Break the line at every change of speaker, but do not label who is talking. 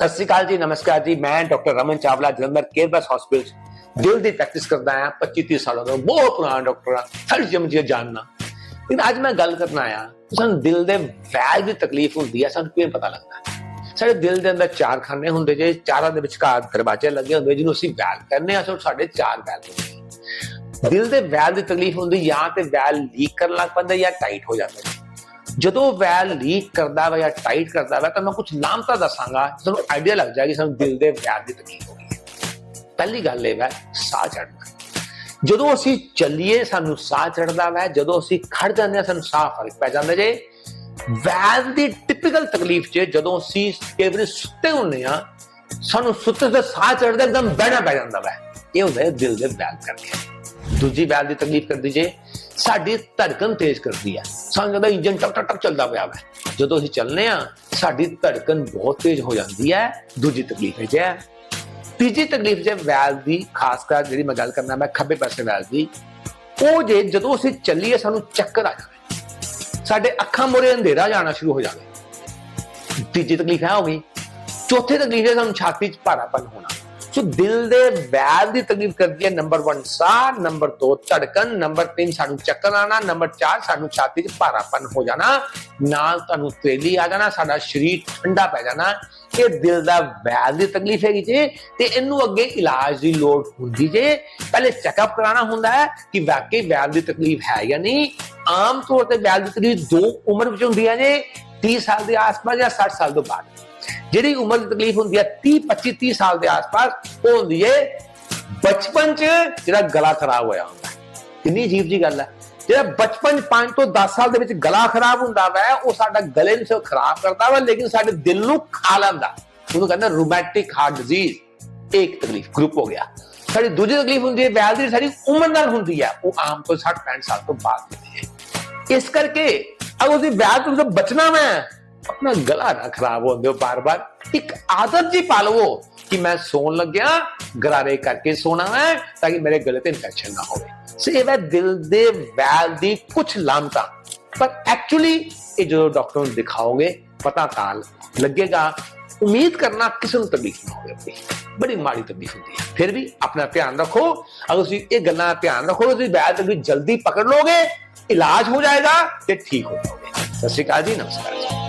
ਸਤਿ ਸ਼੍ਰੀ ਅਕਾਲ ਜੀ, ਨਮਸਕਾਰ ਜੀ। ਮੈਂ ਡਾਕਟਰ ਰਮਨ ਚਾਵਲਾ, ਜਲੰਧਰ ਕੇਅਰਬਸ ਹਸਪੀਟਲ ਦਿਲ ਦੀ ਪ੍ਰੈਕਟਿਸ ਕਰਦਾ ਹਾਂ। 25 30 ਸਾਲਾਂ ਤੋਂ ਬਹੁਤ ਪੁਰਾਣਾ ਡਾਕਟਰ ਹਾਂ। ਹਰ ਜਿਮ ਜੀ ਜਾਣਨਾ ਲੇਕਿਨ ਅੱਜ ਮੈਂ ਗੱਲ ਕਰਨਾ ਆਇਆ ਸਾਨੂੰ ਦਿਲ ਦੇ ਵੈਲ ਦੀ ਤਕਲੀਫ ਹੁੰਦੀ ਹੈ, ਸਾਨੂੰ ਕਿਵੇਂ ਪਤਾ ਲੱਗਦਾ? ਸਾਡੇ ਦਿਲ ਦੇ ਅੰਦਰ ਚਾਰ ਖਾਨੇ ਹੁੰਦੇ ਜੇ, ਚਾਰਾਂ ਦੇ ਵਿਚਕਾਰ ਦਰਵਾਜ਼ੇ ਲੱਗੇ ਹੁੰਦੇ ਜਿਹਨੂੰ ਅਸੀਂ ਵੈਲ ਕਹਿੰਦੇ ਆ ਸੋ ਸਾਡੇ ਚਾਰ ਵੈਲ ਹੁੰਦੇ ਦਿਲ ਦੇ ਵੈਲ ਦੀ ਤਕਲੀਫ ਹੁੰਦੀ ਜਾਂ ਤੇ ਵੈਲ ਲੀਕ ਕਰਨ ਲੱਗ ਪੈਂਦਾ ਜਾਂ ਟਾਈਟ ਹੋ ਜਾਂਦਾ ਜਦੋਂ ਵੈਲ ਲੀਕ ਕਰਦਾ ਵਾ ਜਾਂ ਟਾਈਟ ਕਰਦਾ ਵਾ, ਤਾਂ ਮੈਂ ਕੁਝ ਨਾਮਤਾ ਦੱਸਾਂਗਾ, ਤੁਹਾਨੂੰ ਆਈਡੀਆ ਲੱਗ ਜਾਏਗੀ ਸਾਨੂੰ ਦਿਲ ਦੇ ਵੈਲ ਦੀ ਤਕਲੀਫ ਹੋ ਗਈ ਪਹਿਲੀ ਗੱਲ ਇਹ ਹੈ ਸਾਹ ਚੜਨਾ ਜਦੋਂ ਅਸੀਂ ਚੱਲੀਏ, ਸਾਨੂੰ ਸਾਹ ਚੜਦਾ ਵਾ, ਜਦੋਂ ਅਸੀਂ ਖੜ ਜਾਂਦੇ ਹਾਂ, ਸਾਨੂੰ ਸਾਹ ਫ਼ਰਕ ਪੈ ਜਾਂਦਾ ਜੇ। ਵੈਲ ਦੀ ਟਿਪੀਕਲ ਤਕਲੀਫ 'ਚ ਜਦੋਂ ਅਸੀਂ ਕਈ ਵਾਰੀ ਸੁੱਤੇ ਹੁੰਦੇ ਆ ਸਾਨੂੰ ਸੁੱਤੇ ਤੇ ਸਾਹ ਚੜਦਾ ਇੱਕਦਮ ਬਹਿਣਾ ਪੈ ਜਾਂਦਾ ਵਾ। ਇਹ ਹੁੰਦਾ ਹੈ ਦਿਲ ਦੇ ਵੈਲ ਕਰਕੇ ਦੂਜੀ ਵੈਲ ਦੀ ਤਕਲੀਫ ਕਰਦੀ ਜੇ ਸਾਡੀ ਧੜਕਣ ਤੇਜ਼ ਕਰਦੀ ਹੈ ਸਾਨੂੰ ਜਦੋਂ ਇੰਜਨ ਟਕ ਟਕ ਟਕ ਚੱਲਦਾ ਪਿਆ ਵਾ। ਜਦੋਂ ਅਸੀਂ ਚੱਲਨੇ ਆ, ਸਾਡੀ ਧੜਕਣ ਬਹੁਤ ਤੇਜ਼ ਹੋ ਜਾਂਦੀ ਹੈ ਦੂਜੀ ਤਕਲੀਫ ਹੈ ਜੇ ਤੀਜੀ ਤਕਲੀਫ ਜੇ ਵੈਲ ਦੀ, ਖਾਸ ਕਰ ਜਿਹੜੀ ਮੈਂ ਗੱਲ ਕਰਨਾ, ਮੈਂ ਖੱਬੇ ਪਾਸੇ ਵੈਲ ਦੀ, ਉਹ ਜੇ ਜਦੋਂ ਅਸੀਂ ਚੱਲੀਏ, ਸਾਨੂੰ ਚੱਕਰ ਆ ਜਾਵੇ। ਸਾਡੇ ਅੱਖਾਂ ਮੋਰੇ ਅੰਧੇਰਾ ਜਾਣਾ ਸ਼ੁਰੂ ਹੋ ਜਾਵੇ। ਤੀਜੀ ਤਕਲੀਫ ਹੈ ਹੋ ਗਈ। ਚੌਥੀ ਤਕਲੀਫ ਹੈ ਸਾਨੂੰ ਛਾਤੀ 'ਚ ਭਾਰਾਪਨ ਹੋਣਾ। ਸੋ ਦਿਲ ਦੇ ਵੈਲ ਦੀ ਤਕਲੀਫ ਕਰਦੀ ਹੈ ਨੰਬਰ 1 ਸਾਹ ਨੰਬਰ 2 ਧੜਕਨ ਨੰਬਰ 3 ਸਾਨੂੰ ਚੱਕਰ ਆਣਾ ਨੰਬਰ 4 ਸਾਨੂੰ ਛਾਤੀ 'ਚ ਭਾਰਾਪਨ ਹੋ ਜਾਣਾ, ਨਾਲ ਤੁਹਾਨੂੰ ਤੇਲੀ ਆ ਜਾਣਾ, ਸਾਡਾ ਸਰੀਰ ਠੰਡਾ ਪੈ ਜਾਣਾ, ਇਹ ਦਿਲ ਦਾ ਵੈਲ ਦੀ ਤਕਲੀਫ ਹੈਗੀ ਜੀ, ਤੇ ਇਹਨੂੰ ਅੱਗੇ ਇਲਾਜ ਦੀ ਲੋੜ ਹੁੰਦੀ ਜੇ। ਪਹਿਲੇ ਚੈੱਕਅਪ ਕਰਾਉਣਾ ਹੁੰਦਾ ਹੈ ਕਿ ਵਾਕਈ ਵੈਲ ਦੀ ਤਕਲੀਫ ਹੈ ਜਾਂ ਨਹੀਂ। ਆਮ ਤੌਰ ਤੇ ਵੈਲ ਦੀ ਤਕਲੀਫ ਦੋ ਉਮਰ ਵਿੱਚ ਹੁੰਦੀ ਹੈ ਜੇ 30 ਸਾਲ ਦੇ ਆਸ-ਪਾਸ ਜਾਂ 60 ਸਾਲ ਤੋਂ ਬਾਅਦ। ਜਿਹੜੀ ਉਮਰ ਦੀ ਤਕਲੀਫ ਹੁੰਦੀ ਹੈ 30 25 30 ਸਾਲ ਦੇ ਆਸ-ਪਾਸ, ਉਹ ਹੁੰਦੀ ਹੈ ਬਚਪਨ 'ਚ ਜਿਹੜਾ ਗਲਾ ਖਰਾਬ ਹੋਇਆ ਹੁੰਦਾ ਕਿੰਨੀ ਅਜੀਬ ਜੀ ਗੱਲ ਹੈ। ਜਿਹੜਾ ਬਚਪਨ 5 ਤੋਂ 10 ਸਾਲ ਦੇ ਵਿੱਚ ਗਲਾ ਖਰਾਬ ਹੁੰਦਾ ਵੈ, ਉਹ ਸਾਡਾ ਗਲੇ ਨੂੰ ਸਿਰਫ ਖਰਾਬ ਕਰਦਾ ਵਾ, ਲੇਕਿਨ ਸਾਡੇ ਦਿਲ ਨੂੰ ਖਾ ਲੈਂਦਾ। ਉਹਨੂੰ ਕਹਿੰਦਾ ਰੂਮੈਟਿਕ ਹਾਰਟ ਡਿਜ਼ੀਜ਼ ਇੱਕ ਤਕਲੀਫ ਗਰੁੱਪ ਹੋ ਗਿਆ। ਸਾਡੀ ਦੂਜੀ ਤਕਲੀਫ ਹੁੰਦੀ ਹੈ ਵੈਲ ਦੀ ਸਾਡੀ ਉਮਰ ਨਾਲ ਹੁੰਦੀ ਹੈ, ਉਹ ਆਮ ਤੋਂ 60 65 ਸਾਲ ਤੋਂ ਬਾਅਦ ਹੁੰਦੀ ਹੈ ਇਸ ਕਰਕੇ, ਅਗਰ ਤੁਸੀਂ ਵੈਲ ਤੋਂ ਬਚਣਾ ਮੈਂ ਆਪਣਾ ਗਲਾ ਨਾ ਖਰਾਬ ਹੋਣ ਦਿਓ ਬਾਰ-ਬਾਰ ਇੱਕ ਆਦਤ ਜੀ ਪਾ ਲਵੋ ਕਿ ਮੈਂ ਸੌਣ ਲੱਗਿਆ ਗਰਾਰੇ ਕਰਕੇ ਸੋਣਾ ਹੈ ਤਾਂ ਕਿ ਮੇਰੇ ਗਲੇ ਤੇ ਇਨਫੈਕਸ਼ਨ ਨਾ ਹੋਵੇ ਸੋ ਇਹ ਹੈ ਦਿਲ ਦੇ ਵੈਲ ਦੀ ਕੁਝ ਲਾਮਤਾ ਪਰ ਐਕਚੁਅਲੀ ਇਹ ਜਦੋਂ ਡਾਕਟਰ ਨੂੰ ਦਿਖਾਓਗੇ ਪਤਾ ਤਾਂ ਲੱਗੇਗਾ ਉਮੀਦ ਕਰਨਾ ਕਿਸੇ ਨੂੰ ਤਕਲੀਫ ਨਾ ਹੋਵੇ ਆਪਣੀ ਬੜੀ ਮਾੜੀ ਤਕਲੀਫ ਹੁੰਦੀ ਹੈ ਫਿਰ ਵੀ ਆਪਣਾ ਧਿਆਨ ਰੱਖੋ ਅਗਰ ਤੁਸੀਂ ਇਹ ਗੱਲਾਂ ਦਾ ਧਿਆਨ ਰੱਖੋ ਤੁਸੀਂ ਵੈਲ ਤਕਲੀਫ ਜਲਦੀ ਪਕੜ ਲੋਗੇ ਇਲਾਜ ਹੋ ਜਾਏਗਾ ਤੇ ਠੀਕ ਹੋ ਜਾਓਗੇ ਸਤਿ ਸ਼੍ਰੀ ਅਕਾਲ ਜੀ ਨਮਸਕਾਰ ਜੀ